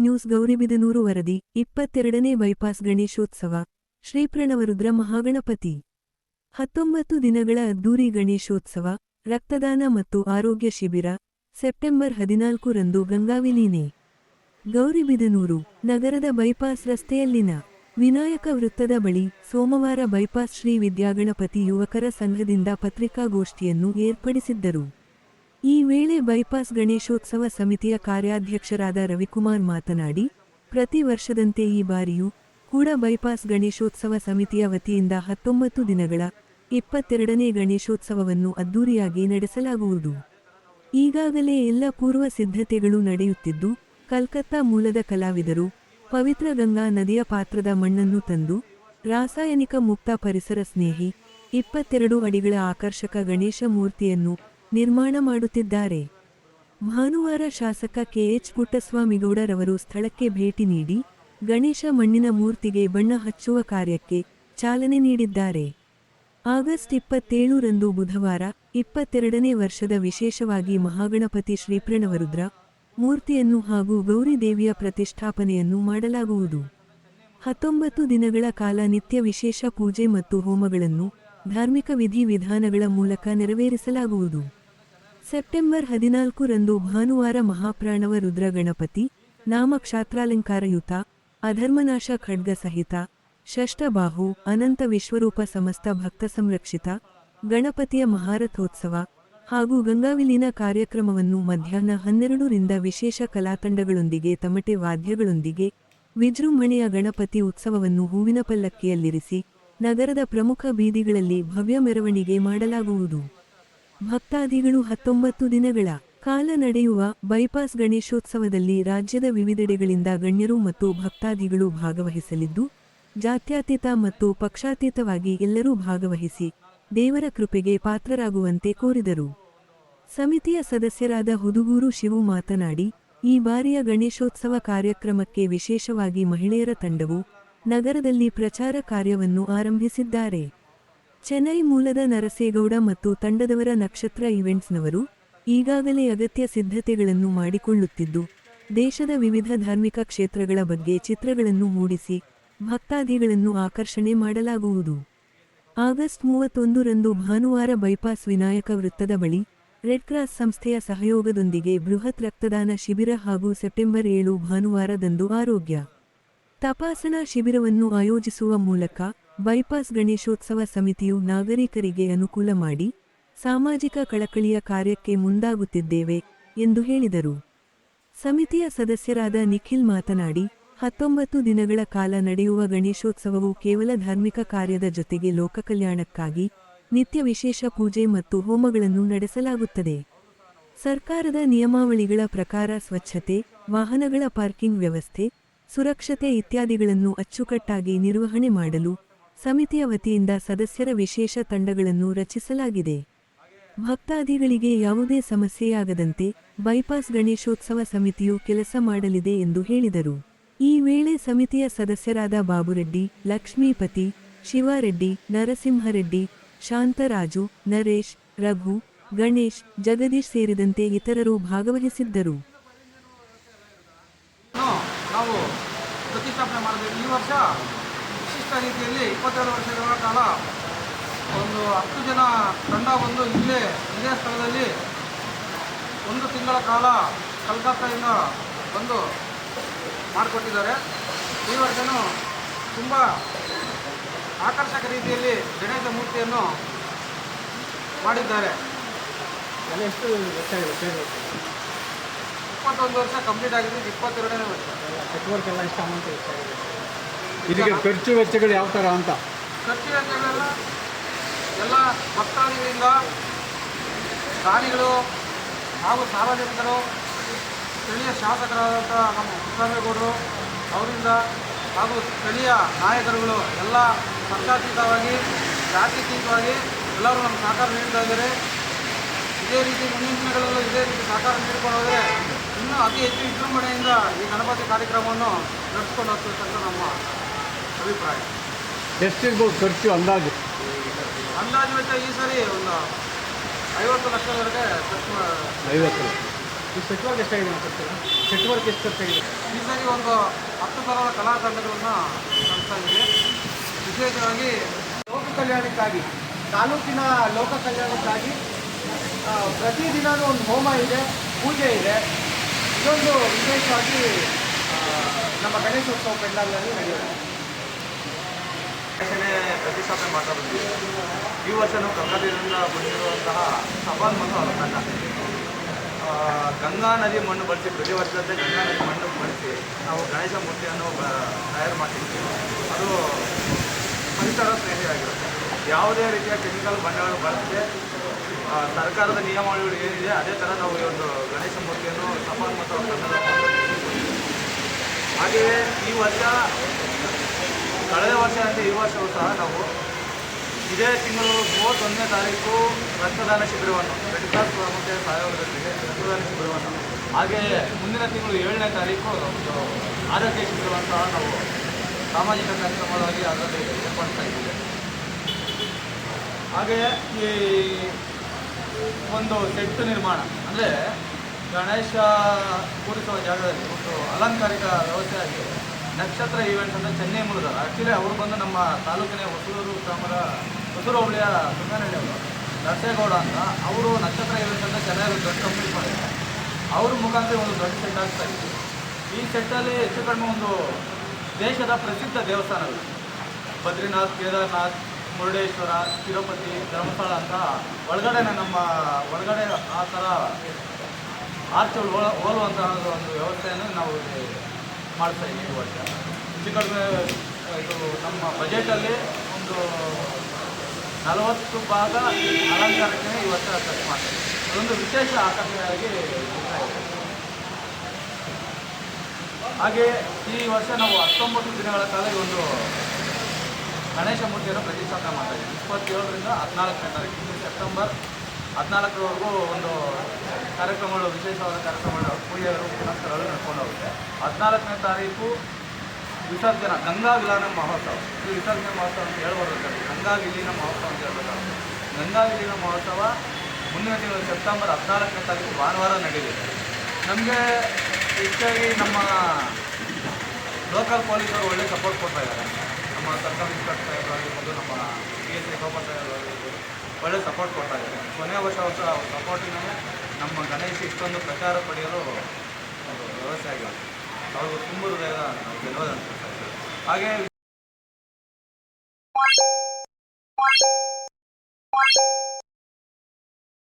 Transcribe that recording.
News Gauribidanur ವರದಿ, ಇಪ್ಪತ್ತೆರಡನೇ bypass Ganeshotsav Shri Shripranavarudra Mahaganapati. ಹತ್ತೊಂಬತ್ತು ದಿನಗಳ ಅದ್ದೂರಿ ಗಣೇಶೋತ್ಸವ, ರಕ್ತದಾನ ಮತ್ತು ಆರೋಗ್ಯ ಶಿಬಿರ, ಸೆಪ್ಟೆಂಬರ್ ಹದಿನಾಲ್ಕು ರಂದು ಗಂಗಾವಿಲೀನೆ. ಗೌರಿಬಿದನೂರು, ನಗರದ ಬೈಪಾಸ್ ರಸ್ತೆಯಲ್ಲಿನ ವಿನಾಯಕ ವೃತ್ತದ ಬಳಿ ಸೋಮವಾರ ಬೈಪಾಸ್ ಶ್ರೀ ವಿದ್ಯಾಗಣಪತಿ ಯುವಕರ ಸಂಘದಿಂದ ಪತ್ರಿಕಾಗೋಷ್ಠಿಯನ್ನು ಏರ್ಪಡಿಸಿದ್ದರು. ಈ ವೇಳೆ ಬೈಪಾಸ್ ಗಣೇಶೋತ್ಸವ ಸಮಿತಿಯ ಕಾರ್ಯಾಧ್ಯಕ್ಷರಾದ ರವಿಕುಮಾರ್ ಮಾತನಾಡಿ, ಪ್ರತಿ ವರ್ಷದಂತೆ ಈ ಬಾರಿಯೂ ಕೂಡ ಬೈಪಾಸ್ ಗಣೇಶೋತ್ಸವ ಸಮಿತಿಯ ವತಿಯಿಂದ ಹತ್ತೊಂಬತ್ತು ದಿನಗಳ ಇಪ್ಪತ್ತೆರಡನೇ ಗಣೇಶೋತ್ಸವವನ್ನು ಅದ್ದೂರಿಯಾಗಿ ನಡೆಸಲಾಗುವುದು. ಈಗಾಗಲೇ ಎಲ್ಲ ಪೂರ್ವ ಸಿದ್ಧತೆಗಳು ನಡೆಯುತ್ತಿದ್ದು, ಕಲ್ಕತ್ತಾ ಮೂಲದ ಕಲಾವಿದರು ಪವಿತ್ರ ಗಂಗಾ ನದಿಯ ಪಾತ್ರದ ಮಣ್ಣನ್ನು ತಂದು, ರಾಸಾಯನಿಕ ಮುಕ್ತ ಪರಿಸರ ಸ್ನೇಹಿ ಇಪ್ಪತ್ತೆರಡು ಅಡಿಗಳ ಆಕರ್ಷಕ ಗಣೇಶ ಮೂರ್ತಿಯನ್ನು ನಿರ್ಮಾಣ ಮಾಡುತ್ತಿದ್ದಾರೆ. ಭಾನುವಾರ ಶಾಸಕ ಕೆಎಚ್ ಪುಟ್ಟಸ್ವಾಮಿಗೌಡರವರು ಸ್ಥಳಕ್ಕೆ ಭೇಟಿ ನೀಡಿ ಗಣೇಶ ಮಣ್ಣಿನ ಮೂರ್ತಿಗೆ ಬಣ್ಣ ಹಚ್ಚುವ ಕಾರ್ಯಕ್ಕೆ ಚಾಲನೆ ನೀಡಿದ್ದಾರೆ. ಆಗಸ್ಟ್ ಇಪ್ಪತ್ತೇಳು ರಂದು ಬುಧವಾರ ಇಪ್ಪತ್ತೆರಡನೇ ವರ್ಷದ ವಿಶೇಷವಾಗಿ ಮಹಾಗಣಪತಿ ಶ್ರೀಪ್ರಣವರುದ್ರ ಮೂರ್ತಿಯನ್ನು ಹಾಗೂ ಗೌರಿ ದೇವಿಯ ಪ್ರತಿಷ್ಠಾಪನೆಯನ್ನು ಮಾಡಲಾಗುವುದು. ಹತ್ತೊಂಬತ್ತು ದಿನಗಳ ಕಾಲ ನಿತ್ಯ ವಿಶೇಷ ಪೂಜೆ ಮತ್ತು ಹೋಮಗಳನ್ನು ಧಾರ್ಮಿಕ ವಿಧಿ ವಿಧಾನಗಳ ಮೂಲಕ ನೆರವೇರಿಸಲಾಗುವುದು. ಸೆಪ್ಟೆಂಬರ್ ಹದಿನಾಲ್ಕು ರಂದು ಭಾನುವಾರ ಮಹಾಪ್ರಾಣವ ರುದ್ರಗಣಪತಿ ನಾಮ ಕ್ಷಾತ್ರಾಲಂಕಾರಯುತ ಅಧರ್ಮನಾಶ ಖಡ್ಗ ಸಹಿತ ಷಷ್ಟಬಾಹು ಅನಂತ ವಿಶ್ವರೂಪ ಸಮಸ್ತ ಭಕ್ತ ಸಂರಕ್ಷಿತ, ಗಣಪತಿಯ ಮಹಾರಥೋತ್ಸವ ಹಾಗೂ ಗಂಗಾವಿಲಿನ ಕಾರ್ಯಕ್ರಮವನ್ನು ಮಧ್ಯಾಹ್ನ ಹನ್ನೆರಡರಿಂದ ವಿಶೇಷ ಕಲಾತಂಡಗಳೊಂದಿಗೆ ತಮಟೆ ವಾದ್ಯಗಳೊಂದಿಗೆ ವಿಜೃಂಭಣೆಯ ಗಣಪತಿ ಉತ್ಸವವನ್ನು ಹೂವಿನ ಪಲ್ಲಕ್ಕಿಯಲ್ಲಿರಿಸಿ ನಗರದ ಪ್ರಮುಖ ಬೀದಿಗಳಲ್ಲಿ ಭವ್ಯ ಮೆರವಣಿಗೆ ಮಾಡಲಾಗುವುದು. ಭಕ್ತಾದಿಗಳು ಹತ್ತೊಂಬತ್ತು ದಿನಗಳ ಕಾಲ ನಡೆಯುವ ಬೈಪಾಸ್ ಗಣೇಶೋತ್ಸವದಲ್ಲಿ ರಾಜ್ಯದ ವಿವಿಧೆಡೆಗಳಿಂದ ಗಣ್ಯರು ಮತ್ತು ಭಕ್ತಾದಿಗಳು ಭಾಗವಹಿಸಲಿದ್ದು, ಜಾತ್ಯಾತೀತ ಮತ್ತು ಪಕ್ಷಾತೀತವಾಗಿ ಎಲ್ಲರೂ ಭಾಗವಹಿಸಿ ದೇವರ ಕೃಪೆಗೆ ಪಾತ್ರರಾಗುವಂತೆ ಕೋರಿದರು. ಸಮಿತಿಯ ಸದಸ್ಯರಾದ ಹುದುಗೂರು ಶಿವು ಮಾತನಾಡಿ, ಈ ಬಾರಿಯ ಗಣೇಶೋತ್ಸವ ಕಾರ್ಯಕ್ರಮಕ್ಕೆ ವಿಶೇಷವಾಗಿ ಮಹಿಳೆಯರ ತಂಡವು ನಗರದಲ್ಲಿ ಪ್ರಚಾರ ಕಾರ್ಯವನ್ನು ಆರಂಭಿಸಿದ್ದಾರೆ. ಚೆನ್ನೈ ಮೂಲದ ನರಸೇಗೌಡ ಮತ್ತು ತಂಡದವರ ನಕ್ಷತ್ರ ಇವೆಂಟ್ಸ್ನವರು ಈಗಾಗಲೇ ಅಗತ್ಯ ಸಿದ್ಧತೆಗಳನ್ನು ಮಾಡಿಕೊಳ್ಳುತ್ತಿದ್ದು, ದೇಶದ ವಿವಿಧ ಧಾರ್ಮಿಕ ಕ್ಷೇತ್ರಗಳ ಬಗ್ಗೆ ಚಿತ್ರಗಳನ್ನು ಮೂಡಿಸಿ, ಭಕ್ತಾದಿಗಳನ್ನು ಆಕರ್ಷಣೆ ಮಾಡಲಾಗುವುದು. ಆಗಸ್ಟ್ ಮೂವತ್ತೊಂದರಂದು ಭಾನುವಾರ ಬೈಪಾಸ್ ವಿನಾಯಕ ವೃತ್ತದ ಬಳಿ ರೆಡ್ ಕ್ರಾಸ್ ಸಂಸ್ಥೆಯ ಸಹಯೋಗದೊಂದಿಗೆ ಬೃಹತ್ ರಕ್ತದಾನ ಶಿಬಿರ ಹಾಗೂ ಸೆಪ್ಟೆಂಬರ್ ಏಳು ಭಾನುವಾರದಂದು ಆರೋಗ್ಯ ತಪಾಸಣಾ ಶಿಬಿರವನ್ನು ಆಯೋಜಿಸುವ ಮೂಲಕ ಬೈಪಾಸ್ ಗಣೇಶೋತ್ಸವ ಸಮಿತಿಯು ನಾಗರಿಕರಿಗೆ ಅನುಕೂಲ ಮಾಡಿ ಸಾಮಾಜಿಕ ಕಳಕಳಿಯ ಕಾರ್ಯಕ್ಕೆ ಮುಂದಾಗುತ್ತಿದ್ದೇವೆ ಎಂದು ಹೇಳಿದರು. ಸಮಿತಿಯ ಸದಸ್ಯರಾದ ನಿಖಿಲ್ ಮಾತನಾಡಿ, ಹತ್ತೊಂಬತ್ತು ದಿನಗಳ ಕಾಲ ನಡೆಯುವ ಗಣೇಶೋತ್ಸವವು ಕೇವಲ ಧಾರ್ಮಿಕ ಕಾರ್ಯದ ಜೊತೆಗೆ ಲೋಕಕಲ್ಯಾಣಕ್ಕಾಗಿ ನಿತ್ಯ ವಿಶೇಷ ಪೂಜೆ ಮತ್ತು ಹೋಮಗಳನ್ನು ನಡೆಸಲಾಗುತ್ತದೆ. ಸರ್ಕಾರದ ನಿಯಮಾವಳಿಗಳ ಪ್ರಕಾರ ಸ್ವಚ್ಛತೆ, ವಾಹನಗಳ ಪಾರ್ಕಿಂಗ್ ವ್ಯವಸ್ಥೆ ಸುರಕ್ಷತೆ ಇತ್ಯಾದಿಗಳನ್ನು ಅಚ್ಚುಕಟ್ಟಾಗಿ ನಿರ್ವಹಣೆ ಮಾಡಲು ಸಮಿತಿಯ ವತಿಯಿಂದ ಸದಸ್ಯರ ವಿಶೇಷ ತಂಡಗಳನ್ನು ರಚಿಸಲಾಗಿದೆ. ಭಕ್ತಾದಿಗಳಿಗೆ ಯಾವುದೇ ಸಮಸ್ಯೆಯಾಗದಂತೆ ಬೈಪಾಸ್ ಗಣೇಶೋತ್ಸವ ಸಮಿತಿಯು ಕೆಲಸ ಮಾಡಲಿದೆ ಎಂದು ಹೇಳಿದರು. ಈ ವೇಳೆ ಸಮಿತಿಯ ಸದಸ್ಯರಾದ ಬಾಬುರೆಡ್ಡಿ, ಲಕ್ಷ್ಮೀಪತಿ, ಶಿವಾರೆಡ್ಡಿ, ನರಸಿಂಹರೆಡ್ಡಿ, ಶಾಂತರಾಜು, ನರೇಶ್, ರಘು, ಗಣೇಶ್, ಜಗದೀಶ್ ಸೇರಿದಂತೆ ಇತರರು ಭಾಗವಹಿಸಿದ್ದರು ನಾವು ಪ್ರತಿಷ್ಠಾಪನೆ ಮಾಡಬೇಕು ಈ ವರ್ಷ ವಿಶಿಷ್ಟ ರೀತಿಯಲ್ಲಿ ಇಪ್ಪತ್ತೆರಡು ವರ್ಷಗಳ ಕಾಲ ಒಂದು ಹತ್ತು ಜನ ತಂಡ ಬಂದು ಇಲ್ಲೇ ಇದೇ ಸ್ಥಳದಲ್ಲಿ ಒಂದು ತಿಂಗಳ ಕಾಲ ಕಲ್ಕತ್ತಾದಿಂದ ಬಂದು ಮಾಡಿಕೊಟ್ಟಿದ್ದಾರೆ. ಈ ವರ್ಷವೂ ತುಂಬ ಆಕರ್ಷಕ ರೀತಿಯಲ್ಲಿ ಗಣೇಶ ಮೂರ್ತಿಯನ್ನು ಮಾಡಿದ್ದಾರೆ. ಎಷ್ಟು ವರ್ಷ ಇಪ್ಪತ್ತೊಂದು ವರ್ಷ ಕಂಪ್ಲೀಟ್ ಆಗಿದೆ ಇಪ್ಪತ್ತೆರಡನೇ ವರ್ಷ. ಎಷ್ಟು ಅಮೌಂಟ್ ಹೆಚ್ಚಾಗಿದೆ ಇದಕ್ಕೆ ಖರ್ಚು ವೆಚ್ಚಗಳು ಯಾವ ಥರ ಅಂತ? ಖರ್ಚು ವೆಚ್ಚಗಳೆಲ್ಲ ಎಲ್ಲ ಭಕ್ತಾದಿಗಳಿಂದ ದಾನಿಗಳು ಹಾಗೂ ಸಾರ್ವಜನಿಕರು, ಸ್ಥಳೀಯ ಶಾಸಕರಾದಂಥ ನಮ್ಮ ಕೃಷ್ಣೇಗೌಡರು ಅವರಿಂದ ಹಾಗೂ ಸ್ಥಳೀಯ ನಾಯಕರುಗಳು ಎಲ್ಲ ಪಕ್ಷಾತೀತವಾಗಿ ಜಾತ್ಯತೀತವಾಗಿ ಎಲ್ಲರೂ ನಮ್ಮ ಸಹಕಾರ ನೀಡ್ತಾ ಇದ್ದಾರೆ. ಇದೇ ರೀತಿ ಮುಂದಿನ ದಿನಗಳಲ್ಲೂ ಇದೇ ರೀತಿ ಸಹಕಾರ ನೀಡಿಕೊಂಡು ಹೋದರೆ ಇನ್ನೂ ಅತಿ ಹೆಚ್ಚು ವಿಜೃಂಭಣೆಯಿಂದ ಈ ಗಣಪತಿ ಕಾರ್ಯಕ್ರಮವನ್ನು ನಡೆಸ್ಕೊಂಡು ಹೋಗ್ತಕ್ಕಂಥ ನಮ್ಮ ಅಭಿಪ್ರಾಯ? ಎಷ್ಟಿರ್ಬೋದು ಖರ್ಚು ಅಂದಾಜು? ಅಂದಾಜು ಅಂತ ಈ ಸರಿ ಒಂದು ಐವತ್ತು ಲಕ್ಷದವರೆಗೆ ಖರ್ಚು ಐವತ್ತು ಲಕ್ಷ. ಈ ಸೆಟ್ ವರ್ಕ್ ಎಷ್ಟಾಗಿದೆ ಅನ್ಸುತ್ತಿಲ್ಲ ಸೆಟ್ ವರ್ಕ್ ಎಷ್ಟು ಖರ್ಚಾಗಿದೆ? ಈ ಸಾರಿ ಒಂದು ಹತ್ತು ಥರದ ಕಲಾತಂಡಗಳನ್ನು ನಡೆಸ್ತಾ ಇದ್ದೀವಿ ವಿಶೇಷವಾಗಿ ಲೋಕ ಕಲ್ಯಾಣಕ್ಕಾಗಿ ತಾಲೂಕಿನ ಲೋಕ ಕಲ್ಯಾಣಕ್ಕಾಗಿ ಪ್ರತಿ ಪ್ರತಿದಿನವೂ ಒಂದು ಹೋಮ ಇದೆ ಪೂಜೆ ಇದೆ. ಇದೊಂದು ವಿಶೇಷವಾಗಿ ನಮ್ಮ ಗಣೇಶೋತ್ಸವ ಪೆಂಡಾಲ್ನಲ್ಲಿ ನಡೆಯುತ್ತೆ. ಪ್ರತಿಷ್ಠಾಪನೆ ಮಾಡ್ತಾ ಬಂದಿದ್ದೀವಿ ಈ ವರ್ಷ ನಾವು ಕರ್ನಾಟಕದಿಂದ ಬಂದಿರುವಂತಹ ಸವಾಲ್ ಮತ್ತು ಅವರ ಆ, ಗಂಗಾ ನದಿ ಮಣ್ಣು ಬಳಸಿ ಪ್ರತಿ ವರ್ಷದಂತೆ ಗಂಗಾ ನದಿ ಮಣ್ಣು ಬಳಸಿ ನಾವು ಗಣೇಶ ಮೂರ್ತಿಯನ್ನು ತಯಾರು ಮಾಡ್ತಿದ್ದೀವಿ ಅದು ಪರಿಸರ ಸ್ನೇಹಿಯಾಗಿರುತ್ತೆ. ಯಾವುದೇ ರೀತಿಯ ಕೆಮಿಕಲ್ ಬಣ್ಣಗಳು ಬಳಸದೆ ಸರ್ಕಾರದ ನಿಯಮಗಳು ಏನಿದೆ ಅದೇ ಥರ ನಾವು ಈ ಒಂದು ಗಣೇಶ ಮೂರ್ತಿಯನ್ನು ಸಫಾಲ್ ಮತ್ತು ಹಾಗೆಯೇ ಈ ವರ್ಷ ಕಳೆದ ವರ್ಷದಂತೆ ಈ ವರ್ಷವೂ ಸಹ ನಾವು ಇದೇ ತಿಂಗಳು ಮೂವತ್ತೊಂದನೇ ತಾರೀಕು ರಕ್ತದಾನ ಶಿಬಿರವನ್ನು ರೆಡ್ ಕ್ರಾಸ್ ಮತ್ತು ಸಹಯೋಗದೊಂದಿಗೆ ರಕ್ತದಾನ ಶಿಬಿರವನ್ನು ಹಾಗೆಯೇ ಮುಂದಿನ ತಿಂಗಳು ಏಳನೇ ತಾರೀಕು ಒಂದು ಆರೋಗ್ಯ ಶಿಬಿರವನ್ನು ಸಹ ನಾವು ಸಾಮಾಜಿಕ ಕಾರ್ಯಕ್ರಮವಾಗಿ ಅದರಲ್ಲಿ ಏರ್ಪಡಿಸ್ತಾ ಇದ್ದೀವಿ. ಹಾಗೆಯೇ ಈ ಒಂದು ಸೆಟ್ ನಿರ್ಮಾಣ, ಅಂದರೆ ಗಣೇಶ ಕೂರಿಸುವ ಜಾಗದಲ್ಲಿ ಒಂದು ಅಲಂಕಾರಿಕ ವ್ಯವಸ್ಥೆಯಾಗಿ ನಕ್ಷತ್ರ ಈವೆಂಟ್ ಅಂತ ಚೆನ್ನೈ ಮೂಲದ ಆ್ಯಕ್ಚುಲಿ ಅವರು ಬಂದು ನಮ್ಮ ತಾಲೂಕಿನ ಹೊಸೂರು ಗ್ರಾಮದ ಹೊಸೂರು ಹೋಬಳಿಯ ಸುಂದರಹಳ್ಳಿ ಅವರು. ನರಸೇಗೌಡ ಅಂತ. ಅವರು ನಕ್ಷತ್ರ ಈವೆಂಟ್ ಅಂತ ಚೆನ್ನೈಯಲ್ಲಿ ದೊಡ್ಡ ಕಂಪ್ಲೀಟ್ ಮಾಡಿದ್ದಾರೆ. ಅವ್ರ ಮುಖಾಂತರ ಒಂದು ದೊಡ್ಡ ಸೆಟ್ ಆಗ್ತಾ ಇತ್ತು. ಈ ಸೆಟ್ಟಲ್ಲಿ ಹೆಚ್ಚು ಕಡಿಮೆ ಒಂದು ದೇಶದ ಪ್ರಸಿದ್ಧ ದೇವಸ್ಥಾನಗಳು. ಬದ್ರಿನಾಥ್, ಕೇದಾರ್ನಾಥ್, ಮುರುಡೇಶ್ವರ, ತಿರುಪತಿ, ಧರ್ಮಸ್ಥಳ ಅಂತ ಒಳಗಡೆನೆ ನಮ್ಮ ಒಳಗಡೆ ಆ ಥರ ಆರ್ಚ್ ಹೋಲುವಂತಹ ಒಂದು ವ್ಯವಸ್ಥೆಯನ್ನು ನಾವು ಮಾಡ್ತಾ ಇದ್ದೀವಿ ಈ ವರ್ಷ. ಹೆಚ್ಚು ಇದು ನಮ್ಮ ಬಜೆಟಲ್ಲಿ ಒಂದು ನಲವತ್ತು ಭಾಗ ಅಲಂಕಾರಕ್ಕೆ ಈ ವರ್ಷ ಖರ್ಚು ಮಾಡ್ತೀವಿ. ಅದೊಂದು ವಿಶೇಷ ಆಕರ್ಷಣೆಯಾಗಿ ಹಾಗೆ ಈ ವರ್ಷ ನಾವು ಹತ್ತೊಂಬತ್ತು ದಿನಗಳ ಕಾಲ ಈ ಒಂದು ಗಣೇಶ ಮೂರ್ತಿಯನ್ನು ಪ್ರತಿಷ್ಠಾಪನೆ ಮಾಡ್ತಾ ಇದ್ದೀವಿ. ಇಪ್ಪತ್ತೇಳರಿಂದ ಹದಿನಾಲ್ಕನೇ ತಾರೀಕು ಸೆಪ್ಟೆಂಬರ್ ಹದಿನಾಲ್ಕರವರೆಗೂ ಒಂದು ಕಾರ್ಯಕ್ರಮಗಳು, ವಿಶೇಷವಾದ ಕಾರ್ಯಕ್ರಮಗಳು, ಪೂಜೆಗಳು, ಪುನಸ್ಕಾರಗಳು ನಡ್ಕೊಂಡು ಹೋಗುತ್ತೆ. ಹದಿನಾಲ್ಕನೇ ತಾರೀಕು ವಿಸರ್ಜನಾ, ಗಂಗಾ ವಿಲಾನ ಮಹೋತ್ಸವ. ಇದು ವಿಸರ್ಜನೆ ಮಹೋತ್ಸವ ಅಂತ ಹೇಳ್ಬಾರ್ದು ಗಂಗಾ ವಿಲೀನ ಮಹೋತ್ಸವ ಅಂತ ಹೇಳ್ಬೇಕಾಗುತ್ತೆ. ಗಂಗಾ ವಿಲೀನ ಮಹೋತ್ಸವ ಮುಂದಿನ ತಿಂಗಳು ಸೆಪ್ಟೆಂಬರ್ ಹದಿನಾಲ್ಕನೇ ತಾರೀಕು ಭಾನುವಾರ ನಡೆಯಲಿದೆ. ನಮಗೆ ಹೆಚ್ಚಾಗಿ ನಮ್ಮ ಲೋಕಲ್ ಪೊಲೀಸರು ಒಳ್ಳೆ ಸಪೋರ್ಟ್ ಕೊಡ್ತಾ ಇದ್ದಾರೆ. ನಮ್ಮ ಸರ್ಕಲ್ ಇನ್ಸ್ಪೆಕ್ಟರ್ ಆಗಿರ್ಬೋದು ನಮ್ಮ ಪಿ ಎಸ್ ಗೋಪಾಲ್ ಸಾಹೇಬ್ ಆಗಿರ್ಬೋದು ಒಳ್ಳೆ ಸಪೋರ್ಟ್ ಕೊಡ್ತಾ ಇದ್ದಾರೆ ಕೊನೆಯ ವರ್ಷ ವರ್ಷ ಸಪೋರ್ಟಿನೇ ನಮ್ಮ ಗಣೇಶ ಇಷ್ಟೊಂದು ಪ್ರಚಾರ ಪಡೆಯಲು ಒಂದು ವ್ಯವಸ್ಥೆ ಆಗಿದೆ ಅವ್ರಿಗೂ ತುಂಬ ಹೃದಯದ ಧನ್ಯವಾದ. ಹಾಗೆ